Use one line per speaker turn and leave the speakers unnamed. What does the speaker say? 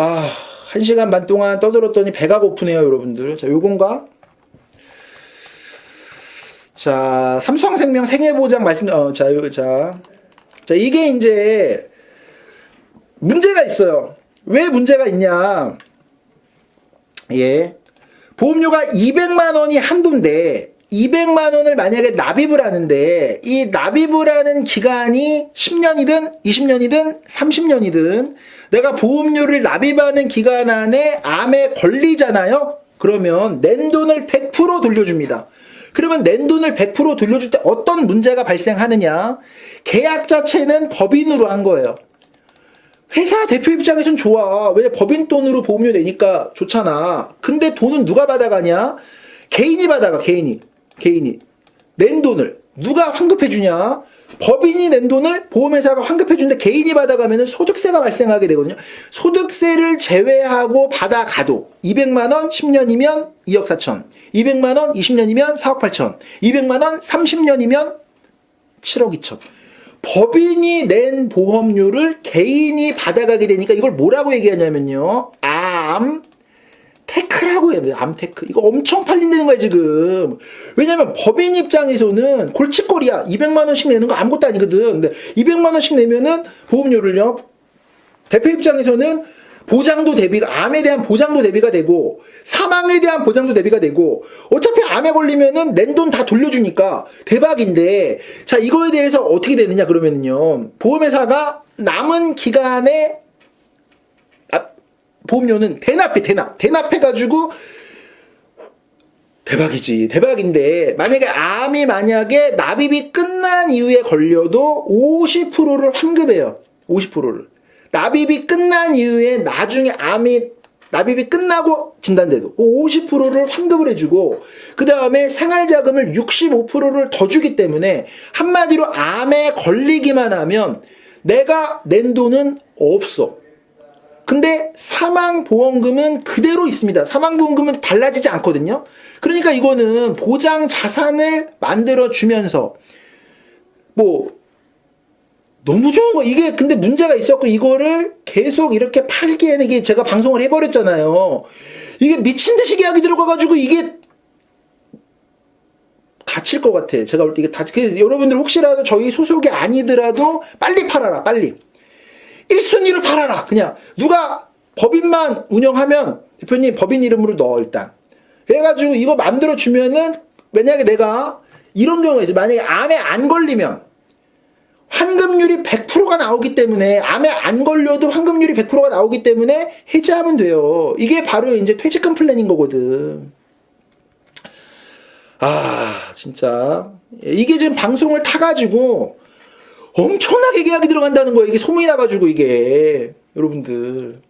아, 한 시간 반 동안 떠들었더니 배가 고프네요, 여러분들. 자, 요건가? 자, 삼성생명 생애보장 말씀, 어, 자, 요, 자. 자, 이게 이제 문제가 있어요. 왜 문제가 있냐? 예. 보험료가 200만 원이 한도인데 200만 원을 만약에 납입을 하는데 이 납입을 하는 기간이 10년이든 20년이든 30년이든 내가 보험료를 납입하는 기간 안에 암에 걸리잖아요. 그러면 낸 돈을 100% 돌려줍니다. 그러면 낸 돈을 100% 돌려줄 때 어떤 문제가 발생하느냐? 계약 자체는 법인으로 한 거예요. 회사 대표 입장에선 좋아. 왜 법인 돈으로 보험료 내니까 좋잖아. 근데 돈은 누가 받아가냐? 개인이 받아가, 개인이. 개인이. 낸 돈을. 누가 환급해 주냐? 법인이 낸 돈을 보험회사가 환급해 주는데 개인이 받아가면 소득세가 발생하게 되거든요. 소득세를 제외하고 받아가도 200만 원 10년이면 2억 4천. 200만 원 20년이면 4억 8천. 200만 원 30년이면 7억 2천. 법인이 낸 보험료를 개인이 받아가게 되니까 이걸 뭐라고 얘기하냐면요. 암 테크라고 해요. 암테크. 이거 엄청 팔린다는 거야, 지금. 왜냐면 법인 입장에서는 골칫거리야. 200만원씩 내는 거 아무것도 아니거든. 근데 200만원씩 내면은 보험료를요. 대표 입장에서는 보장도 대비가, 암에 대한 보장도 대비가 되고, 사망에 대한 보장도 대비가 되고, 어차피 암에 걸리면은 낸 돈 다 돌려주니까 대박인데, 자, 이거에 대해서 어떻게 되느냐, 그러면은요. 보험회사가 남은 기간에 아, 보험료는 대납해, 대납. 대납 해가지고, 대박이지. 대박인데, 만약에 암이 만약에 납입이 끝난 이후에 걸려도 50%를 환급해요. 50%를. 납입이 끝난 이후에 나중에 암이 납입이 끝나고 진단돼도 50%를 환급을 해주고 그 다음에 생활자금을 65%를 더 주기 때문에 한마디로 암에 걸리기만 하면 내가 낸 돈은 없어. 근데 사망보험금은 그대로 있습니다. 사망보험금은 달라지지 않거든요. 그러니까 이거는 보장 자산을 만들어 주면서 뭐 너무 좋은 거 이게 근데 문제가 있었고 이거를 계속 이렇게 팔기에는 이게 제가 방송을 해버렸잖아요. 이게 미친 듯이 계약이 들어가가지고 이게 다칠 것 같아. 제가 볼 때 이게 다. 그래서 여러분들 혹시라도 저희 소속이 아니더라도 빨리 팔아라. 빨리. 1순위를 팔아라. 그냥 누가 법인만 운영하면 대표님 법인 이름으로 넣어 일단. 그래가지고 이거 만들어 주면은 만약에 내가 이런 경우가 있어. 만약에 암에 안 걸리면 환급률이 100%가 나오기 때문에 암에 안 걸려도 환급률이 100%가 나오기 때문에 해지하면 돼요. 이게 바로 이제 퇴직금 플랜인 거거든. 아, 진짜. 이게 지금 방송을 타가지고 엄청나게 계약이 들어간다는 거예요. 이게 소문이 나가지고 이게. 여러분들.